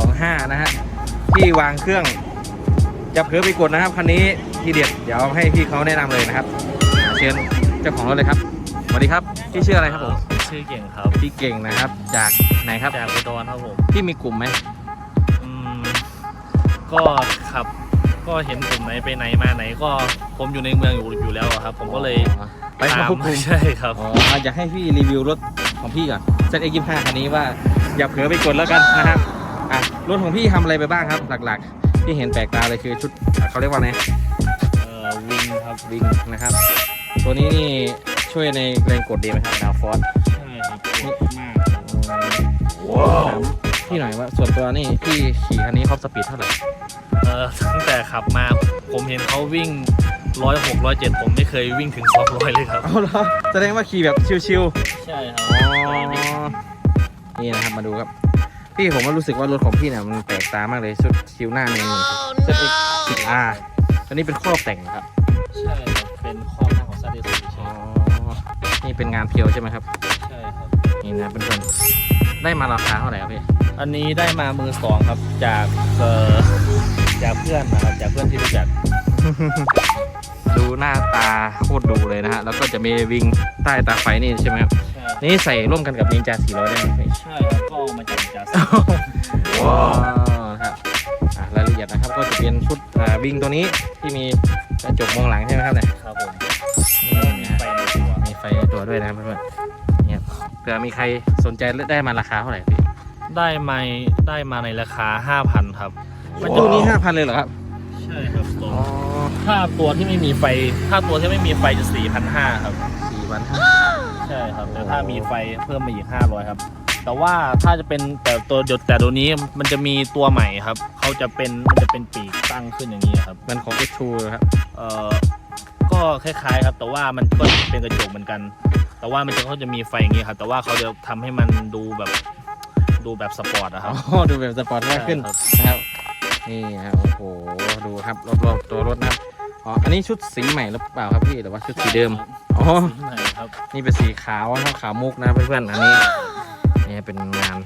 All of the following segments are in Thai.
25 นะฮะ ที่วางเครื่องอย่าเผลอไปกดนะครับคันนี้ทีเด็ดเดี๋ยวให้พี่เขาแนะนำเลยนะครับเชิญเจ้าของรถเลยครับสวัสดีครับพี่ชื่ออะไรครับผมชื่อเก่งครับพี่เก่งนะครับ จากไหนครับจากอุดรครับผมพี่มีกลุ่มไหมอืมก็ขับก็เห็นกลุ่มไหนไปไหนมาไหนก็ผมอยู่ในเมืองอยู่อยู่แล้วอะครับ ผมก็เลยอ๋อไปเข้าตามทุกกลุ่มใช่ครับอ๋ออยากให้พี่รีวิวรถของพี่ก่อน ZX 25คันนี้ว่าอย่าเผลอไปกดแล้วกันนะครับอะ รถของพี่ทำอะไรไปบ้างครับ หลักๆ ที่เห็นแปลกตาเลยคือชุดเขาเรียกว่าไงเอ่อวิงครับวิงนะครับ ตัวนี้นี่ช่วยในแรงกดดีไหมครับดาวฟอร์สใช่ครับเยอะมากครับว้าวพี่หน่อยว่าส่วนตัวนี่พี่ขี่คันนี้ครอบสปีดเท่าไหร่เอ่อตั้งแต่ขับมาผมเห็นเขาวิ่งร้อยหกร้อยเจ็ดผมไม่เคยวิ่งถึงสองร้อยเลยครับ เอาเหรอแสดงว่าขี่แบบชิวใช่ครับๆอ๋อ นี่นะครับ มาดูครับ พี่ผมว่ารู้สึกว่ารถของพี่เนี่ยมันแปลกตามากเลยชุดคิวหน้าเนี่ยมัน ZX 10R อันนี้เป็นครอบแต่งครับใช่ครับเป็นข้อหน้าของซาเดสอ๋อนี่เป็นงานเพียวใช่ไหมครับใช่ครับนี่นะเป็นคนได้มาราคาเท่าไหร่ครับพี่อันนี้ได้มามือสองครับจากเอ่อจากเพื่อนนะครับจากเพื่อนที่รู้จักดูหน้าตาโคตรดูเลยนะฮะแล้วก็จะมีวิงใต้ตาไฟนี่ใช่ไหมครับใช่นี่ใส่ร่วมกันกับนินจา400ได้ไหมพี่ใช่ครับก็เอามา จากจากว้าวครับอะรายละเอียดนะครับก็จะเป็นชุดอ่าวิงตัวนี้ที่มีกระจกมองหลังใช่ไหมครับเนี่ยครับผมนี่นะฮะไปในตัวมีไฟในตัวด้วยนะครับเพื่อนๆเนี่ยเผื่อมีใครสนใจได้มาราคาเท่าไหร่พี่ได้มาได้มาในราคา 5,000 ครับ มันตู้นี้ห้าพันเลยเหรอครับใช่ครับตัวอ๋อถ้าตัวที่ไม่มีไฟ ถ้าตัวที่ไม่มีไฟจะ4,500ครับ สี่พันห้า ใช่ครับแต่ถ้ามีไฟเพิ่มมาอีก 500 ครับ แต่ว่าถ้าจะเป็นแต่ตัวเดี๋ยวแต่ตัวนี้มันจะมีตัวใหม่ครับเขาจะเป็นมันจะเป็นปีกตั้งขึ้นอย่างนี้ครับมันของ X2 ครับเอ่อก็คล้ายๆครับ แต่ว่ามันก็เป็นกระจกเหมือนกัน แต่ว่ามันจะเขาจะมีไฟอย่างนี้ครับ แต่ว่าเขาจะทำให้มันดูแบบดูแบบสปอร์ตอะคอ๋รับ อดูแบบสปอร์ตมากขึ้นใช่ครับนะครับนี่นะครับโอ้โหดูครับรอบๆตัวรถนะครับอ๋ออันนี้ชุดสีใหม่หรือเปล่าครับพี่หรือว่าชุดสีเดิมอ๋อสีใหม่ครับนี่เป็นสีขาวนะครับขาวมุกนะเพื่อนๆอันนี้นี่ เป็นงาน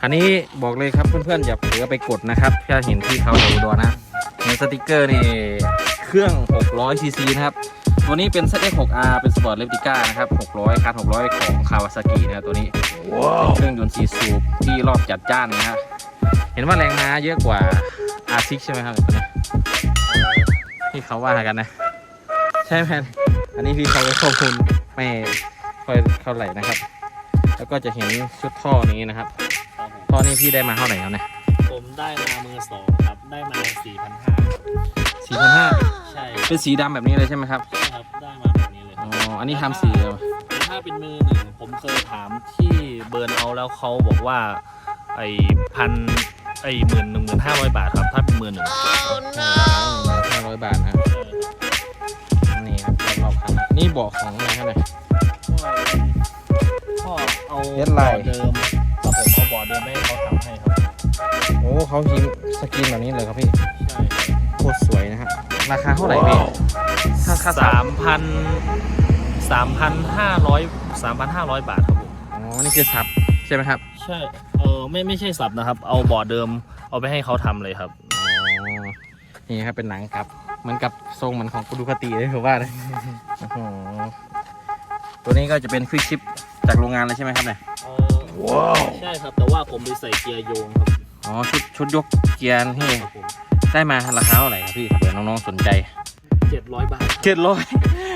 คันนี้บอกเลยครับเพื่อนๆอย่าเผลอไปกดนะครับถ้าเห็นที่เขาเดี๋ยวดูนะในสติกเกอร์นี่เครื่อง 600ซีซีนะครับ ตัวนี้เป็น ZX6R เป็นสปอร์ตเลปติก้านะครับ 600คัน600 ของคาวาซากินะครับตัวนี้เป็นเครื่องยนต์สีสูบที่รอบจัดจ้านนะครับเห็นว่าแรงม้าเยอะกว่า R6 ใช่ไหมครับตัวนี้ที่เขาว่ากันนะ ใช่ไหมอันนี้พี่เขาไปข้อมูลไม่ค่อยเท่าไหร่นะครับ แล้วก็จะเห็นชุดท่อนี้นะครับ ครับผมท่อนี้พี่ได้มาเท่าไหร่ครับเนี่ยผมได้มามือสองครับ ได้มา4,500สี่พันห้าใช่เป็นสีดำแบบนี้เลยใช่ไหมครับ ใช่ครับ ได้มาแบบนี้เลยคอ๋รัอบอันนี้ทำสีเหรอแต่ถ้าเป็นมือหนึ่งผมเคยถามที่เบิร์นเอาแล้วเขาบอกว่า ไอ้พันไอ้หมื่นหนึ่งหมื่นห้าร้อยบาทครับ ถ้าเป็นมือหนึ่งห้าร้อยบาทนะนี่ครับรอบๆคันนี่เบาะของอะไรครับเนี่ย ก็ เอาเฮ็ดไลน์บอร์ดเดิมครับผมเอาบอร์ดเดิมให้เขาทำให้ครับโอ้เขาพิมพ์สกรีนแบบนี้เลยครับพี่ใช่โคตรสวยนะครับราคาเท่าไหร่พี่ถ้าค่าสามพันสามพันห้าร้อยสามพันห้าร้อยบาทครับผมอ๋อนี่คือสับใช่ไหมครับใช่เออไม่ไม่ใช่สับนะครับ เอาบอร์ดเดิมเอาไปให้เขาทำเลยครับ อ๋อนี่ครับเป็นหนังกลับเหมือนกับทรงเหมือนของกูดูคาติเลยผมว่าเลยโอ้โหตัวนี้ก็จะเป็นควิกชิป จากโรงงานเลยใช่ไหมครับเนี่ย เออใช่ครับ แต่ว่าผมไปใส่เกียร์โยงครับออ๋อชุดชุดยกเกียร์ที่ได้มาราคาเท่าไหร่ครับพี่เผื่อน้องๆสนใจเจ็ดร้อยบาทเจ็ดร้อย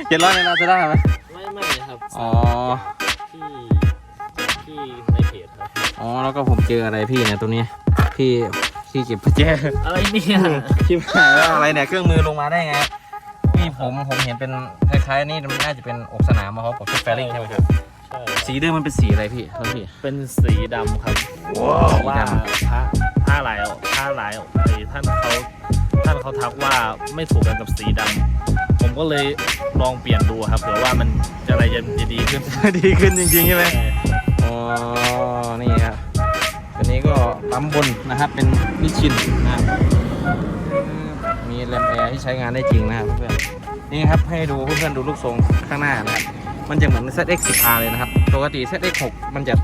เจ็ดร้อยในลาซาด้าไหมไม่ไม่ครับอ๋อ ที่ที่ในเพจครับ อ๋อ แล้วก็ผมเจออะไรพี่เนี่ยตัวนี้พี่ที่เก็บกุญแจ อะไรเนี่ยชิบหายแล้วอะไรเนี่ยเครื่องมือลงมาได้ไงนี่ผมผมเห็นเป็นคล้ายๆนี่มันน่าจะเป็นอกสนามมาเขาบอกชุดแฟริ่งใช่ไหมครับใช่ สีเดิมมันเป็นสีอะไรพี่ท่านพี่ เป็นสีดำครับว้าวเพราะว่าสีดำพระผ้าลายผ้าลายไอ้ท่านเขาท่านเขาทักว่าไม่ถูกกันกับสีดำผมก็เลยลองเปลี่ยนดูครับเผื่อว่ามันจะอะไรจะจะดีขึ้น ดีขึ้นจริงๆใช่ไหมอ๋อ นี่ครับตัวนี้ก็ปั๊มบนนะครับ เป็นนิชชินนะครับมีแรมแอร์ที่ใช้งานได้จริงนะครับเพื่อนนี่ครับให้ดูเพื่อนๆดูลูกทรงข้างหน้านะครับ มันจะเหมือน ZX 10 R เลยนะครับ ปกติ ZX 6มันจะ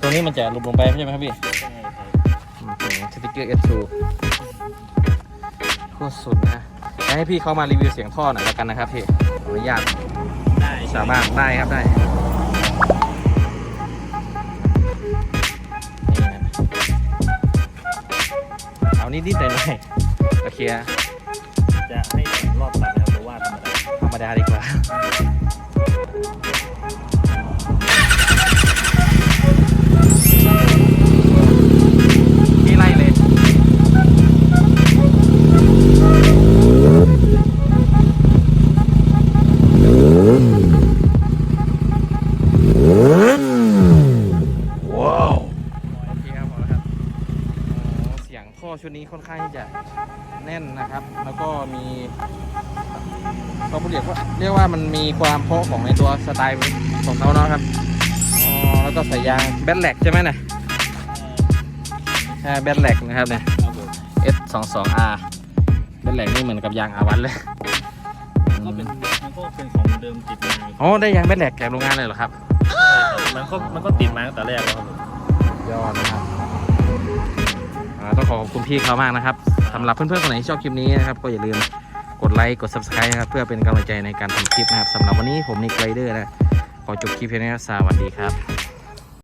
ตัวนี้มันจะหลุดลงไปใช่ไหมครับพี่ใช่ครับอืมสติกเกอร์ S2 โคตรสุดนะจะให้พี่เขามารีวิวเสียงท่อหน่อยแล้วกันนะครับพี่ขออนุญาตได้สามารถได้ครับได้นี่นะเอานิดนิดๆหน่อยหน่อยๆโอเคลียร์จะให้ผมรอบตัดนะครับหรือว่าธรรมดาธรรมดาดีกว่า อชุดนี้ค่อนข้างที่จะแน่นนะครับ แล้วก็มีก็เรียกว่าเรียกว่ามันมีความเพราะของในตัวสไตล์ของเขาเนาะครับอ๋อแล้วก็ใส่ยางแบนแลกใช่ไหมเนี่ยใช่แบนแลกนะครับเนี่ยครับผม S 2 2 R แบนแลกนี่เหมือนกับยางอาวันเลยก็เป็นมันก็เป็นของเดิมติดมาอ๋อได้ยางแบนแลกจากโรงงานเลยเหรอครับใช่ครับ มันก็มันก็ติดมาตั้งแต่แรกแล้วครับผมยอดนะครับอ่า ต้องขอขอบคุณพี่เขามากนะครับสำหรับเพื่อนๆคนไหนที่ชอบคลิปนี้นะครับก็อย่าลืมกดไลค์กด subscribe นะครับเพื่อเป็นกำลังใจในการทำคลิปนะครับสำหรับวันนี้ผมนิกไรเดอร์นะขอจบคลิปเพียงนี้ครับสวัสดีครับ